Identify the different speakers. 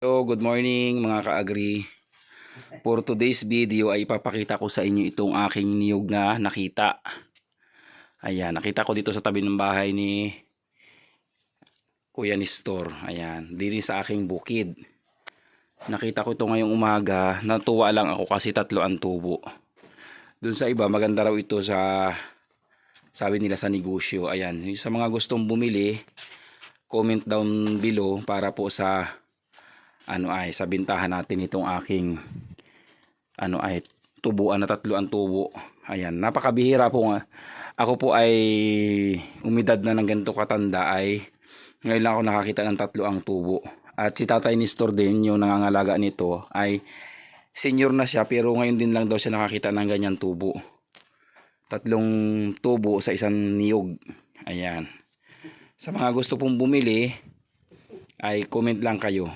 Speaker 1: So, good morning mga ka-agri. For today's video ay ipapakita ko sa inyo itong aking niyog na nakita. Ayan, nakita ko dito sa tabi ng bahay ni Kuya Nestor. Ayan, dito sa aking bukid. Nakita ko ito ngayong umaga. Natuwa lang ako kasi tatlo ang tubo. Doon sa iba, maganda raw ito sa sabi nila sa negosyo. Ayan, sa mga gustong bumili, comment down below para po sa ano ay sa bintahan natin itong aking ano ay tubuan na tatlo ang tubo. Ayan, napakabihira po nga. Ako po ay umidad na ng ganito katanda ay ngayon lang ako nakakita ng tatlo ang tubo. At si Tatay Nestor din, yung nangangalaga nito, ay senior na siya pero ngayon din lang daw siya nakakita ng ganyan tubo. Tatlong tubo sa isang niyog. Ayan. Sa mga gusto pong bumili, ay comment lang kayo.